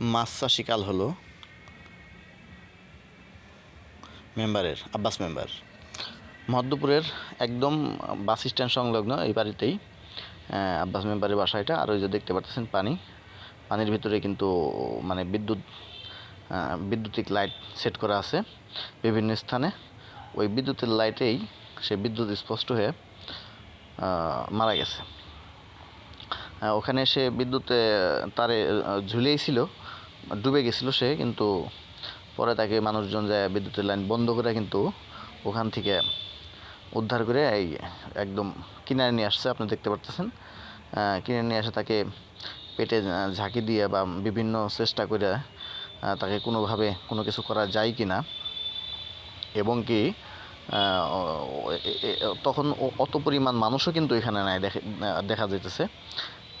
মাছ চাষি কাল হলো মেম্বারের, আব্বাস মেম্বার। মধ্যপুরের একদম বাস স্ট্যান্ড সংলগ্ন এই বাড়িতেই আব্বাস মেম্বারের বাসা এটা। আর ওই যে দেখতে পাচ্ছেন পানি। পানির ভিতরে কিন্তু মানে বিদ্যুৎ বিদ্যুতিক লাইট সেট করা আছে বিভিন্ন স্থানে। ওই বিদ্যুতের লাইটেই সে বিদ্যুৎ স্পষ্ট হয়ে মারা গেছে। ওখানে সে বিদ্যুতে তারে ঝুলেই ছিল। ডুবে গেছিল সে কিন্তু পরে তাকে মানুষজন যায় বিদ্যুতের লাইন বন্ধ করে কিন্তু ওখান থেকে উদ্ধার করে এই একদম কিনারে নিয়ে আসছে আপনি দেখতে পারতেছেন। কিনে নিয়ে এসে তাকে পেটে ঝাঁকি দিয়ে বা বিভিন্ন চেষ্টা করে তাকে কোনোভাবে কোনো কিছু করা যায় কি না এবং কি তখন অত পরিমাণ মানুষও কিন্তু এখানে নাই দেখে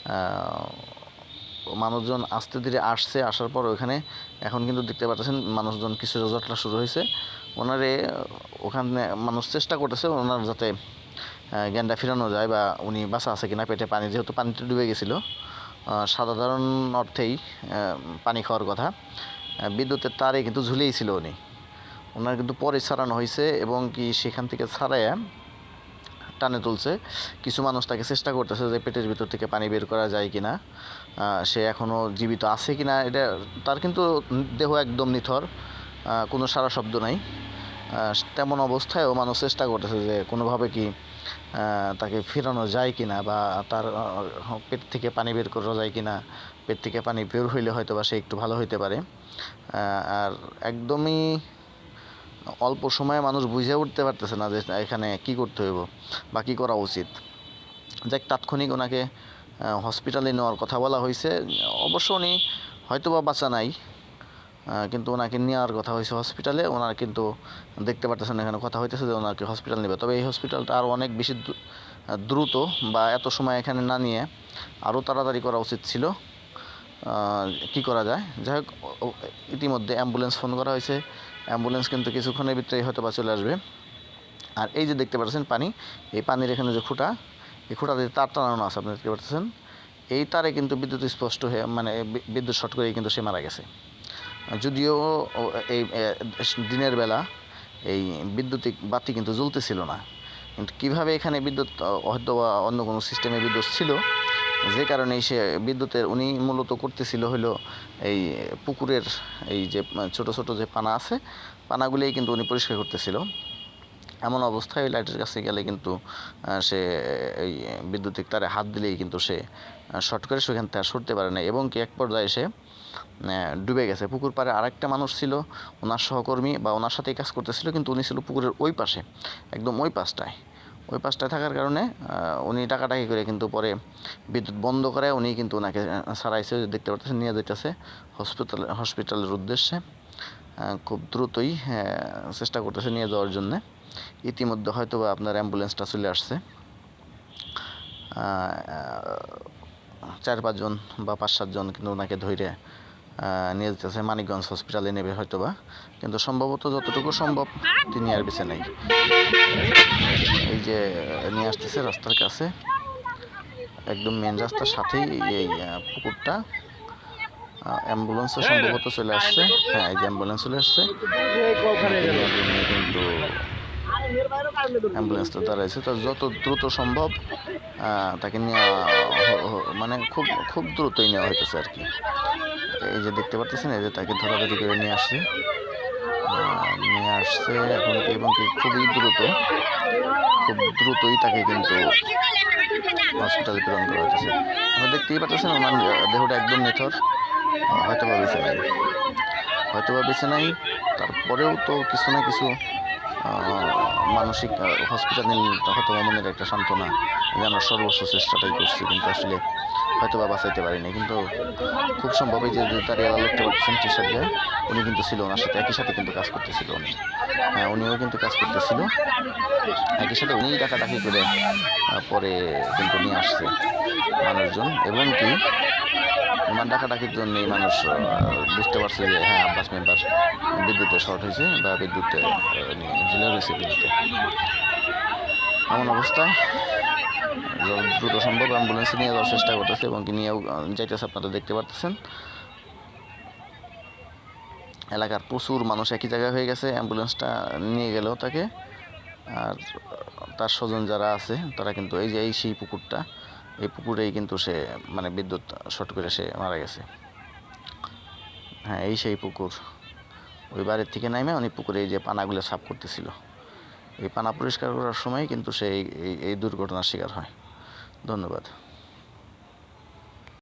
আহ, মানুষজন আস্তে ধীরে আসছে আসার পর ওখানে এখন কিন্তু দেখতে পাচ্ছেন মানুষজন কিছু জটলা শুরু হয়েছে। ওনারে ওখানে মানুষ চেষ্টা করতেছে ওনার যাতে আহ, ফিরানো যায় বা উনি বাসা আছে কিনা পেটে পানি যেহেতু পানিতে ডুবে গেছিল। সাধারণ অর্থেই পানি খাওয়ার কথা। বিদ্যুতের তারে কিন্তু ঝুলেই ছিল উনি। ওনার কিন্তু পরে ছাড়ানো হয়েছে এবং কি সেখান থেকে ছাড়াইয়া টানে তুলছে। কিছু মানুষ তাকে চেষ্টা করতেছে যে পেটের ভিতর থেকে পানি বের করা যায় কিনা। আহ, সে এখনও জীবিত আছে কিনা এটা তার কিন্তু দেহ একদম নিথর কোনো সারা শব্দ নাই। তেমন অবস্থায়ও মানুষ চেষ্টা করতেছে যে কোনোভাবে কি তাকে ফেরানো যায় কিনা বা তার পেট থেকে পানি বের করা যায় কিনা। পেট থেকে পানি বের হইলে হয়তো বা সে একটু ভালো হইতে পারে। আর একদমই অল্প সময়ে মানুষ বুঝে উঠতে পারতেছে না যে এখানে কি করতে হইব বা কী করা উচিত। যাক, তাৎক্ষণিক ওনাকে হসপিটালে নেওয়ার কথা বলা হয়েছে অবশ্য উনি হয়তো বা বাঁচা নাই কিন্তু ওনাকে নেওয়ার কথা হয়েছে হসপিটালে ওনার কিন্তু দেখতে পারতেছেন এখানে কথা হইতেছে যে ওনাকে হসপিটাল নেবে। তবে এই হসপিটালটা আরও অনেক বেশি দ্রুত বা এত সময় এখানে না নিয়ে আরও তাড়াতাড়ি করা উচিত ছিল। কি করা যায়? যাই হোক ইতিমধ্যে অ্যাম্বুলেন্স ফোন করা হয়েছে। অ্যাম্বুলেন্স কিন্তু কিছুক্ষণের ভিতরেই হয়তো বা চলে আসবে। আর এই যে দেখতে পাচ্ছেন পানি, এই পানির এখানে যে খুঁটা, এই খুঁটা দিয়ে তার টানানো আছে, আপনি দেখতে পাচ্ছেন? এই তারে কিন্তু বিদ্যুৎ স্পষ্ট হয়ে মানে বিদ্যুৎ শর্ট করেই কিন্তু সে মারা গেছে। যদিও এই দিনের বেলা এই বিদ্যুতিক বাতি কিন্তু জ্বলতেছিল না। কিন্তু কীভাবে এখানে বিদ্যুৎ হয়তো বা অন্য কোনো সিস্টেমে বিদ্যুৎ ছিল যে কারণে সে বিদ্যুতের উনি মূলত করতেছিল হলো এই পুকুরের এই যে ছোট ছোট যে পানা আছে, পানাগুলোই কিন্তু উনি পরিষ্কার করতেছিল। এমন অবস্থায় ওই লাইটের কাছে গেলে কিন্তু সে এই বিদ্যুতিক তারে হাত দিলেই কিন্তু সে শর্ট করে সেখান থেকে আর সরতে পারে না এবং কি এক পর্যায়ে সে ডুবে গেছে। পুকুর পাড়ে আরেকটা মানুষ ছিল, ওনার সহকর্মী বা ওনার সাথেই কাজ করতেছিল, কিন্তু উনি ছিল পুকুরের ওই পাশে, একদম ওই পাশটায়। ওই পাশটায় থাকার কারণে উনি টাকাটাকি করে কিন্তু পরে বিদ্যুৎ বন্ধ করে উনি কিন্তু ওনাকে সারাইছে দেখতে পাচ্ছেন নিয়ে যেতেছে হসপিটাল হসপিটালের উদ্দেশ্যে খুব দ্রুতই চেষ্টা করতেছে নিয়ে যাওয়ার জন্যে। ইতিমধ্যে হয়তো বা আপনার অ্যাম্বুলেন্সটা চলে আসছে। চার পাঁচজন বা পাঁচ সাতজন কিন্তু ওনাকে ধরে নিয়ে যেতেছে মানিকগঞ্জ হসপিটালে নেবে হয়তো বা কিন্তু সম্ভবত যতটুকু সম্ভব তিনি আর বেছে নেই। এই যে নিয়ে আসতেছে রাস্তার কাছে। একদম মেন রাস্তার সাথেই এই পুকুরটা। অ্যাম্বুলেন্সও সম্ভবত চলে আসছে। হ্যাঁ এই যে অ্যাম্বুলেন্স চলে আসছে। কিন্তু অ্যাম্বুলেন্সটা দাঁড়াইছে। তো যত দ্রুত সম্ভব তাকে নেওয়া মানে খুব খুব দ্রুতই নেওয়া হইতেছে আর কি। এই যে দেখতে পাচ্ছেন, এই যে তাকে ধরাধরি করে নিয়ে আসছে। নিয়ে আসছে এখন এবং কি খুবই দ্রুত, খুব দ্রুতই তাকে কিন্তু হসপিটালে প্রেরণ করা হয়েছে। আপনি দেখতেই পাচ্ছেন, ওনার দেহটা একদম নিথর হয়তো বা বেছে নাই। হয়তো বা বেছে নাই, তারপরেও তো কিছু না কিছু মানসিক হসপিটাল হয়তো মনের একটা সান্ত্বনা যে আমরা চেষ্টাটাই করছি, কিন্তু আসলে হয়তো বা বাঁচাইতে পারিনি। কিন্তু খুব সম্ভব যে তার এলা লোকটা পাচ্ছেন টি উনি কিন্তু ছিল ওনার সাথে, একই সাথে কিন্তু কাজ করতেছিল উনি। হ্যাঁ উনিও কিন্তু কাজ করতেছিল। একই সাথে উনিই ডাকাডাকি করে পরে কিন্তু নিয়ে আসছে মানুষজন। এবং কি, ওনার ডাকাডাকির জন্যই মানুষ বুঝতে পারছে যে হ্যাঁ আব্বাস মেম্বার বিদ্যুতে শর্ট হয়েছে বা বিদ্যুতে ঝুলে রয়েছে বিদ্যুতে। এমন অবস্থায় যত দ্রুত সম্ভব অ্যাম্বুলেন্সে নিয়ে যাওয়ার চেষ্টা করতেছে এবং নিয়েও যাইতেছে, আপনারা দেখতে পারতেছেন। এলাকার প্রচুর মানুষ একই জায়গায় হয়ে গেছে, অ্যাম্বুলেন্সটা নিয়ে গেলেও তাকে। আর তার স্বজন যারা আছে, তারা কিন্তু এই যে, এই সেই পুকুরটা, এই পুকুরেই কিন্তু সে মানে বিদ্যুৎ শর্ট করে সে মারা গেছে। হ্যাঁ এই সেই পুকুর। ওই বাড়ির থেকে নামে উনি পুকুরে এই যে পানাগুলো সাফ করতেছিল। এই পানা পরিষ্কার করার সময় কিন্তু সে এই- এই দুর্ঘটনার শিকার হয়। ধন্যবাদ।